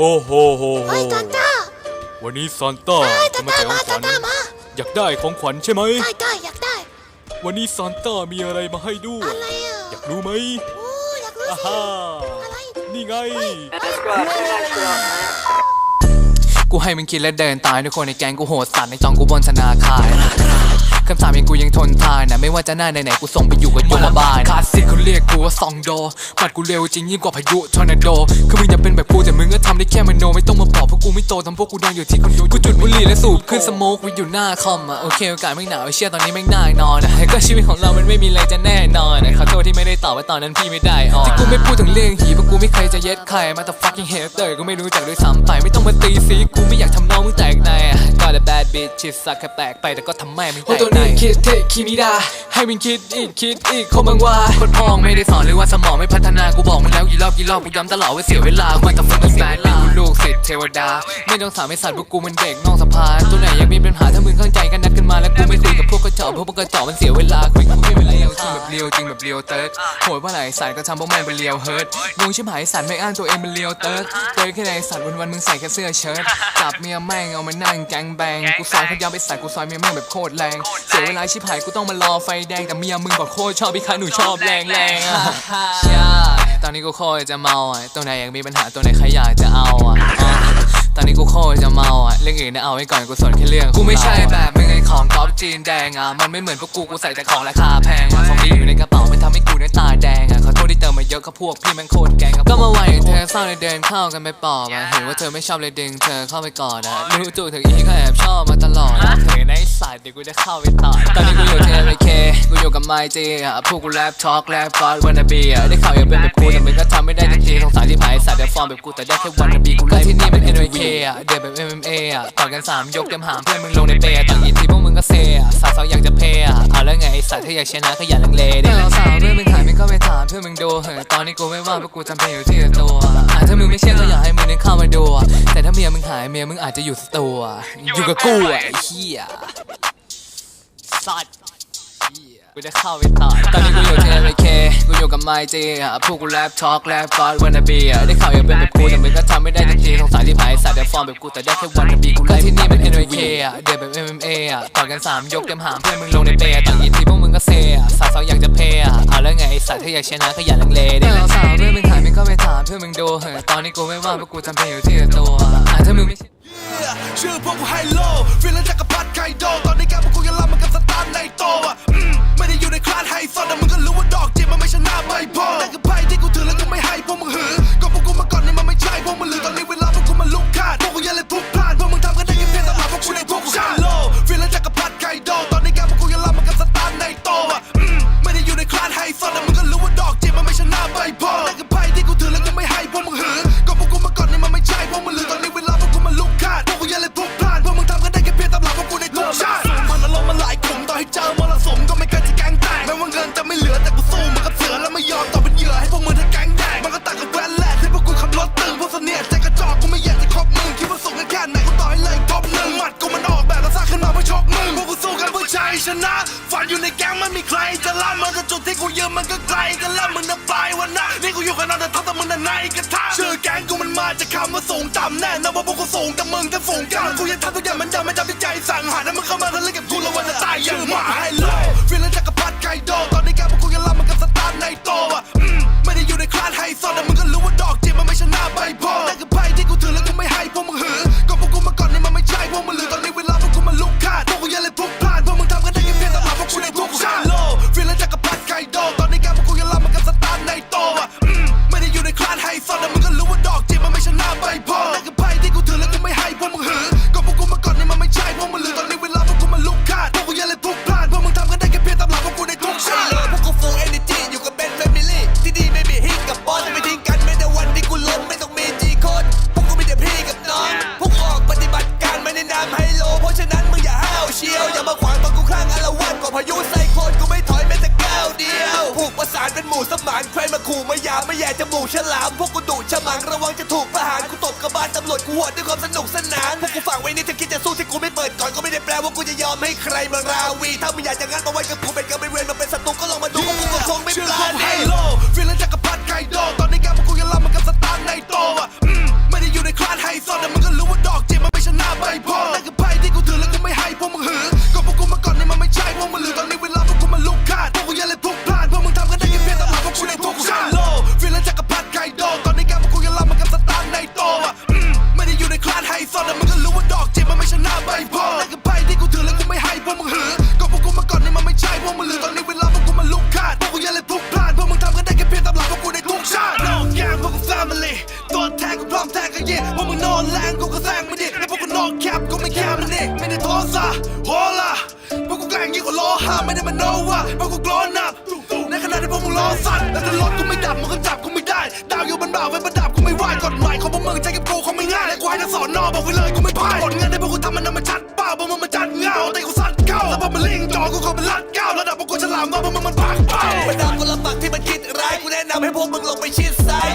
โอ้โหโหโหเฮ้ยตาต้าวันนี้ซานต้าเฮ้ยจะตามาต้าแจกขมาองขวัญตาต้ามาอยากได้ของขวัญใช่ไหม ได้ได้อยากได้ วันนี้ซานต้ามีอะไรมาให้ด้วยอะไรอะอยากรู้ไหมโอ้อยากรู้อาสิ ฮ่าอะไร นี่ไงกูให้มึงคิดและเดินตายทุกคนในแก๊งกูโหดสัตว์ในจองกูบนธนาคาร คำสามยังกูยังทนทานนะไม่ว่าจะหน้าไหนๆกูส่งไปอยู่กับโยมบาลคลาสสิกเขาเรียกกูว่าซองโดปัดกูเร็วจริงยิ่งกว่าพายุทอร์นาโดคือมึงอยากเป็นแบบกูแต่มึงก็ทำได้แค่มโนไม่ต้องมาบอกเพราะกู ไม่โตทำพวกกูดังอยู่ที่คอนโดกูจุดบุหรี่และสูบขึ้นสโมกไว้อยู่หน้าคอมอะโอเคโอกาสไม่หนาวไอ้เชี่ยตอนนี้แม่งน่านอนอะแต่ก็ชีวิตของเรามันไม่มีอะไรจะแน่นอนอะขอโทษที่ไม่ได้ตอบว่าตอนนั้นพี่ไม่ได้ออนที่กูไม่พูดถึงเรื่องหีเพราะกูไม่เคยจะเย็ดใครมาแต่ fucking hater กูไม่รู้จักด้วยซ้ำไปไม่ต้องมาตีซีกูไม่อยากทำน้องมึงแตกในอะ Got a bad bitch ชิดสักแค่แปลกไปแต่ก็ทำแม่มึงแตกในคิดเทคิมิดาให้มึงคิดอีกคิดอีกคงมึงว่าคนพองไม่ได้สอนหรือว่าสมองไม่พัฒนากูบอกมึงแล้วกี่รอบกี่รอบกูย้ำตลอดว่าเสียเวลากูแต่ฟังมึงแบดเป็นกูลูกศิษย์เทวดาไม่ต้องสามไอ้สัตว์พวกกูมันเด็กนอกสะพานตัวไหนยังมีปัญหาถ้ามึงเข้าใจกันนัดกันมาแล้วกูไม่คุยกับพวกกระจอกพวกกระจอกมันเสียเวลาคุยกับพวกไม่เป็นไรจริงแบบเลียวจริงแบบเลียวเติร์ดโหดว่าไหนสายก็ทำพวกแม่งเป็นเลียวเฮิร์ตงงชิบหายสัตว์ไม่อ้างตัวเองเป็นเลียวเติร์ดเติร์ดแค่ไหนสัตว์วันๆมึงใส่แค่เสื้อเชิ้ตจับเมียแม่งเอามานั่งแกงแบงกูซอยเขายาวไปใส่กูซอยเมียแม่งแบบโคตรแรงเสียเวลาชิบหายกูต้องมารอไฟแดงแต่เมียมึงบอกโคตรชอบพี่ค้าหนูชอบแรงแรงๆอะใช่ตอนนี้กูโคตรจะเมาอะตัวไหนยังมีปัญหาตัวไหนใครอยากจะเอาอะอะ ตอนนี้กูโคตรจะเมาอะเรื่องอื่นนะเอาไว้ก่อนกูสนแค่เรื่องกูไม่ใช่แบบมึงไงของก๊อปจีนแดงอะมันไม่เหมือนพวกกูกูใส่แต่ของราคาแพงอะของดีอยู่ในกระเป๋า ยอะกับพวกพี่แมันโคตรแกงก็มาไหวเธอเศร้าเลยเดินเข้ากันไปปอบอะเห็นว่าเธอไม่ชอบเลยดึงเธอเข้าไปกอดอะรู้ตัวเธออีก็แอบชอบมาตลอดอะเธอในสายเดี๋ยวกูจะเข้าไปต่อตอนนี้กูอยู่ที่ LK กูอยู่กับไมจีอะพวกกูแรปทอล์กแรปฟอสวันนาบีอะได้ข่าวอยากเป็นแบบกูแต่มึงก็ทำไม่ได้ทันทีสงสารที่ผายสัตว์เดี๋ยวฟอร์มแบบกูแต่ได้แค่วันนาบีกูไล่ที่นี่เป็น NYK อะเดี๋ยวแบบ MMA อะต่อยกันสามยกเตรียมหามเพื่อนมึงลงในเปย์ต่างยีทีพวกมึงก็เซอะสาวๆอยากจะเพย์อะเอาแล้วไงไอ้สัตว์ถ้าอยากชนะก็อย่าลังเลดิสาวๆเพื่อนมึงหายมึงก็ไปถามเพื่อนมึงดูเฮ้ยตอนนี้กูไม่ว่างเพราะกูจำเป็นอยู่ที่ตัวอะถ้ามึงไม่เชื่อก็อยากให้มึงนึกเข้ามาดูอะแต่ถ้าเมียมึงหายเมียมึงอาจจะอยู่สตูอะอยู่กับกูอะไอ้เหี้ยสัตว์กูจะเข้าไปต่อตอนนี้กูอยู่ที่อเมริ กับไมจีอะพวกกูแรปทอล์กแรปฟอสวันนาบีอะได้ข่าวอยากเป็นแบบกูแต่มึงก็ทำไม่ได้ทันทีสงสารที่ผายสัตว์เดี๋ยวฟอร์มแบบกูแต่ได้แค่วันนาบีกูไล่ที่นี่เป็น NYK อะเดี๋ยวแบบ MMA อะต่อยกันสามยกเตรียมหามเพื่อนมึงลงในเปย์ต่างยีทีพวกมึงก็เซอะสาวๆอยากจะเพย์อะเอาแล้วไงไอ้สัตว์ถ้าอยากชนะก็อย่าลังเลดิสาวๆเพื่อนมึงหายมึงก็ไปถามเพื่อนมึงดูเฮ้ยตอนนี้กูไม่ว่างเพราะกูจำเป็นอยู่ที่ตัวอะถ้ามึงไม่เชื่อชื่อพวกกูไฮโลฟิลเลนจักรพรรดิไคโดตอนนี้แกพวกกูยังลำมันกับสตาร์ในโตอะอืมไม่ได้อยู่ในคลาสไฮโซแต่มึงก็รู้ว่าดอกจิบมันไม่ ชนะไม่พอนั่นคือไพ่ที่กูถือแล้วกูไม่ให้พวกมึงหือก็พวกกูมาก่อนนี่มันไม่ใช่พวกมึงหรือตอนนี้เวลาพวกกูมาลุกคาดพวกกูยังเล่นพลุกพลาดพวกมึงทำกันได้แค่เพียงแต่หลับพวกกูในพวกกูไฮโลฟิลเลนจักรพรรดิไคโดตอนนี้แกพวกกูยังลำมันกับสตาร์ในโตอะอืมไม่ได้อยู่ในคลาสไฮโซแต่มึงก็รู้ว่าดอกจิบมันไม่ชนะไม่พอนั่นคือไพ่ที่กูถือแล้วกูไม่ให้พวกมึงหือก็พวกกูมาก่อนนี่มันไม่ใช่พวกมึงหรือตอนนี้เวลาพวกกูมาลุกคาดพวกกูยังเล่นพลุกพลาดพวกมึงทำกันได้แค่เพียงแต่หลับพวกกูในทุกชาติมันอารมณ์มันหลายกลุ่มต่อให้เจอ ชนะ ฝันอยู่ในแก๊งไม่มีใคร จะล่ามันจะจุดที่กูยืนมันก็ไกลกันแล้วมึงน่ะปลายวันนะนี่กูอยู่กันนอนแต่ท้องแต่มึงน่ะในกระทะชื่อแก๊งกูมันมาจากคำว่าสูงต่ำแน่นะว่าพวกกูสูงแต่มึงจะฝูงกันกูยังทำทุกอย่างมันยังไม่จำที่ใจสั่งหาแล้วมึงเข้ามาทะเลกับกูแล้ววันจะตายอย่างหมา ใครมาขู่มายามไม่แย่จมูกฉลาม พวกกูดุฉมังระวังจะถูกประหารกูตบกระบาลตำรวจกูหัวดด้วยความสนุกสนาน พวกกูฝากไว้นี่ถ้าคิดจะสู้ที่กูไม่เปิดก่อนก็ไม่ได้แปลว่ากูจะยอมให้ใครมาราวี ถ้ามึงอยากจะงั้นมาไว้กับกู แรงกูก็แซงไม่ดิแล้วพวกกูนอนแคบกูไม่แคบมันดิไม่ได้ท้อซะโหล่ะพวกกูแกล้งยิ่งกว่าล้อห้าไม่ได้มาโนว่าพวกกูกลัวหนักในขณะที่พวกมึงล้อสั่นแล้วถ้ารถกูไม่ดับมึงก็จับกูไม่ได้ดาวอยู่บนบ่าวไว้ประดับกูไม่ไหวกฎหมายของพวกมึงใจกับกูคงไม่ง่ายและกูให้ทั้งสอนนอบอกไว้เลยกูไม่พ่ายผลงานที่พวกกูทำมันนำมาชัดเปล่าพวกมึงมาจัดเงาแต่กูซัดเข้าแล้วพวกมันลิงจอกูคงเป็นลัดก้าวระดับพวกกูฉลามว่าพวกมึงมันปากเป้าบรรดาคนละฝั่งที่มันคิดร้ายกูแนะนำให้พวกมึงลงไปชิดซ้าย